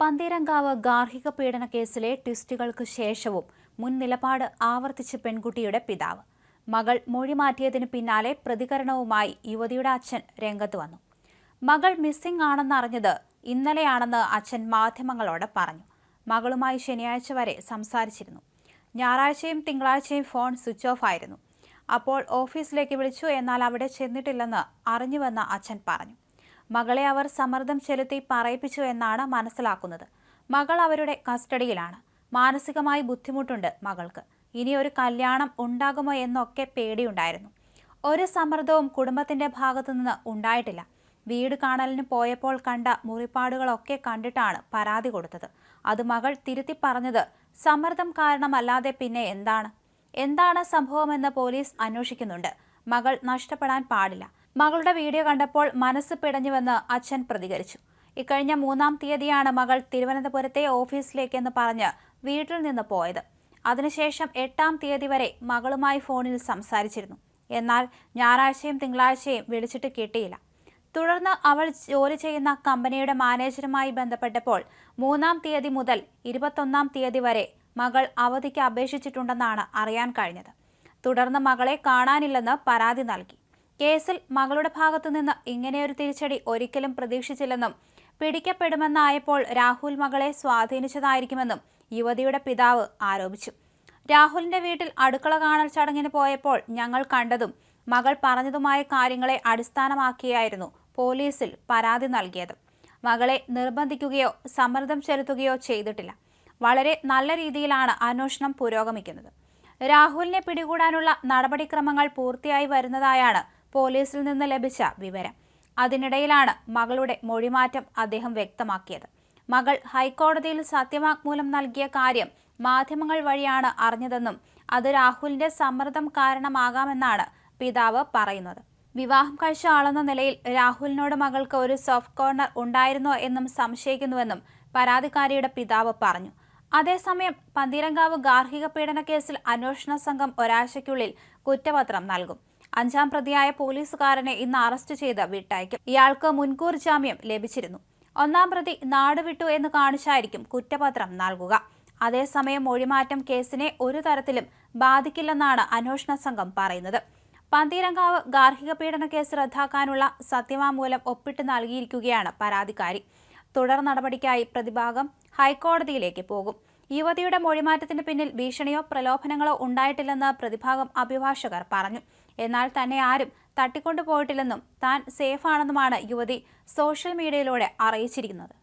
പന്തീരങ്കാവ് ഗാർഹിക പീഡന കേസിലെ ട്വിസ്റ്റുകൾക്ക് ശേഷവും മുൻ നിലപാട് ആവർത്തിച്ച് പെൺകുട്ടിയുടെ പിതാവ്. മകൾ മൊഴി മാറ്റിയതിന് പിന്നാലെ പ്രതികരണവുമായി യുവതിയുടെ അച്ഛൻ രംഗത്ത് വന്നു. മകൾ മിസ്സിംഗ് ആണെന്നറിഞ്ഞത് ഇന്നലെയാണെന്ന് അച്ഛൻ മാധ്യമങ്ങളോട് പറഞ്ഞു. മകളുമായി ശനിയാഴ്ച വരെ സംസാരിച്ചിരുന്നു. ഞായറാഴ്ചയും തിങ്കളാഴ്ചയും ഫോൺ സ്വിച്ച് ഓഫ് ആയിരുന്നു. അപ്പോൾ ഓഫീസിലേക്ക് വിളിച്ചു എന്നാൽ അവിടെ ചെന്നിട്ടില്ലെന്ന് അറിഞ്ഞുവെന്ന് അച്ഛൻ പറഞ്ഞു. മകളെ അവർ സമ്മർദ്ദം ചെലുത്തി പറയിപ്പിച്ചു എന്നാണ് മനസ്സിലാക്കുന്നത്. മകൾ അവരുടെ കസ്റ്റഡിയിലാണ്. മാനസികമായി ബുദ്ധിമുട്ടുണ്ട് മകൾക്ക്. ഇനി ഒരു കല്യാണം ഉണ്ടാകുമോ എന്നൊക്കെ പേടിയുണ്ടായിരുന്നു. ഒരു സമ്മർദ്ദവും കുടുംബത്തിന്റെ ഭാഗത്തു നിന്ന് ഉണ്ടായിട്ടില്ല. വീട് കാണലിന് പോയപ്പോൾ കണ്ട മുറിപ്പാടുകളൊക്കെ കണ്ടിട്ടാണ് പരാതി കൊടുത്തത്. അത് മകൾ തിരുത്തി പറഞ്ഞത് സമ്മർദ്ദം കാരണമല്ലാതെ പിന്നെ എന്താണ്? എന്താണ് സംഭവമെന്ന് പോലീസ് അന്വേഷിക്കുന്നുണ്ട്. മകൾ നഷ്ടപ്പെടാൻ പാടില്ല. മകളുടെ വീഡിയോ കണ്ടപ്പോൾ മനസ്സ് പിടഞ്ഞുവെന്ന് അച്ഛൻ പ്രതികരിച്ചു. ഇക്കഴിഞ്ഞ മൂന്നാം തീയതിയാണ് മകൾ തിരുവനന്തപുരത്തെ ഓഫീസിലേക്കെന്ന് പറഞ്ഞ് വീട്ടിൽ നിന്ന് പോയത്. അതിനുശേഷം എട്ടാം തീയതി വരെ മകളുമായി ഫോണിൽ സംസാരിച്ചിരുന്നു. എന്നാൽ ഞായറാഴ്ചയും തിങ്കളാഴ്ചയും വിളിച്ചിട്ട് കിട്ടിയില്ല. തുടർന്ന് അവൾ ജോലി ചെയ്യുന്ന കമ്പനിയുടെ മാനേജറുമായി ബന്ധപ്പെട്ടപ്പോൾ മൂന്നാം തീയതി മുതൽ ഇരുപത്തൊന്നാം തീയതി വരെ മകൾ അവധിക്ക് അപേക്ഷിച്ചിട്ടുണ്ടെന്നാണ് അറിയാൻ കഴിഞ്ഞത്. തുടർന്ന് മകളെ കാണാനില്ലെന്ന് പരാതി നൽകി. കേസിൽ മകളുടെ ഭാഗത്തുനിന്ന് ഇങ്ങനെയൊരു തിരിച്ചടി ഒരിക്കലും പ്രതീക്ഷിച്ചില്ലെന്നും പിടിക്കപ്പെടുമെന്നായപ്പോൾ രാഹുൽ മകളെ സ്വാധീനിച്ചതായിരിക്കുമെന്നും യുവതിയുടെ പിതാവ് ആരോപിച്ചു. രാഹുലിന്റെ വീട്ടിൽ അടുക്കള കാണൽ ചടങ്ങിന് പോയപ്പോൾ ഞങ്ങൾ കണ്ടതും മകൾ പറഞ്ഞതുമായ കാര്യങ്ങളെ അടിസ്ഥാനമാക്കിയായിരുന്നു പോലീസിൽ പരാതി നൽകിയത്. മകളെ നിർബന്ധിക്കുകയോ സമ്മർദ്ദം ചെലുത്തുകയോ ചെയ്തിട്ടില്ല. വളരെ നല്ല രീതിയിലാണ് അന്വേഷണം പുരോഗമിക്കുന്നത്. രാഹുലിനെ പിടികൂടാനുള്ള നടപടിക്രമങ്ങൾ പൂർത്തിയായി വരുന്നതായാണ് പോലീസിൽ നിന്ന് ലഭിച്ച വിവരം. അതിനിടയിലാണ് മകളുടെ മൊഴിമാറ്റം അദ്ദേഹം വ്യക്തമാക്കിയത്. മകൾ ഹൈക്കോടതിയിൽ സത്യവാങ്മൂലം നൽകിയ കാര്യം മാധ്യമങ്ങൾ വഴിയാണ് അറിഞ്ഞതെന്നും അത് രാഹുലിന്റെ സമ്മർദ്ദം കാരണമാകാമെന്നാണ് പിതാവ് പറയുന്നത്. വിവാഹം കഴിച്ച ആളെന്ന നിലയിൽ രാഹുലിനോട് മകൾക്ക് ഒരു സോഫ്റ്റ് കോർണർ ഉണ്ടായിരുന്നോ എന്നും സംശയിക്കുന്നുവെന്നും പരാതിക്കാരിയുടെ പിതാവ് പറഞ്ഞു. അതേസമയം പന്തീരങ്കാവ് ഗാർഹിക പീഡന കേസിൽ അന്വേഷണ സംഘം ഒരാഴ്ചയ്ക്കുള്ളിൽ കുറ്റപത്രം നൽകും. അഞ്ചാം പ്രതിയായ പോലീസുകാരനെ ഇന്ന് അറസ്റ്റ് ചെയ്ത് വിട്ടയക്കും. ഇയാൾക്ക് മുൻകൂർ ജാമ്യം ലഭിച്ചിരുന്നു. ഒന്നാം പ്രതി നാടുവിട്ടു എന്ന് കാണിച്ചായിരിക്കും കുറ്റപത്രം നൽകുക. അതേസമയം മൊഴിമാറ്റം കേസിനെ ഒരു തരത്തിലും ബാധിക്കില്ലെന്നാണ് അന്വേഷണ സംഘം പറയുന്നത്. പന്തീരങ്കാവ് ഗാർഹിക പീഡന കേസ് റദ്ദാക്കാനുള്ള സത്യവാങ്മൂലം ഒപ്പിട്ട് നൽകിയിരിക്കുകയാണ് പരാതിക്കാരി. തുടർ നടപടിക്കായി പ്രതിഭാഗം ഹൈക്കോടതിയിലേക്ക് പോകും. യുവതിയുടെ മൊഴിമാറ്റത്തിന് പിന്നിൽ ഭീഷണിയോ പ്രലോഭനങ്ങളോ ഉണ്ടായിട്ടില്ലെന്ന് പ്രതിഭാഗം അഭിഭാഷകർ പറഞ്ഞു. എന്നാൽ തന്നെ ആരും തട്ടിക്കൊണ്ടുപോയിട്ടില്ലെന്നും താൻ സേഫാണെന്നുമാണ് യുവതി സോഷ്യൽ മീഡിയയിലൂടെ അറിയിച്ചിരിക്കുന്നത്.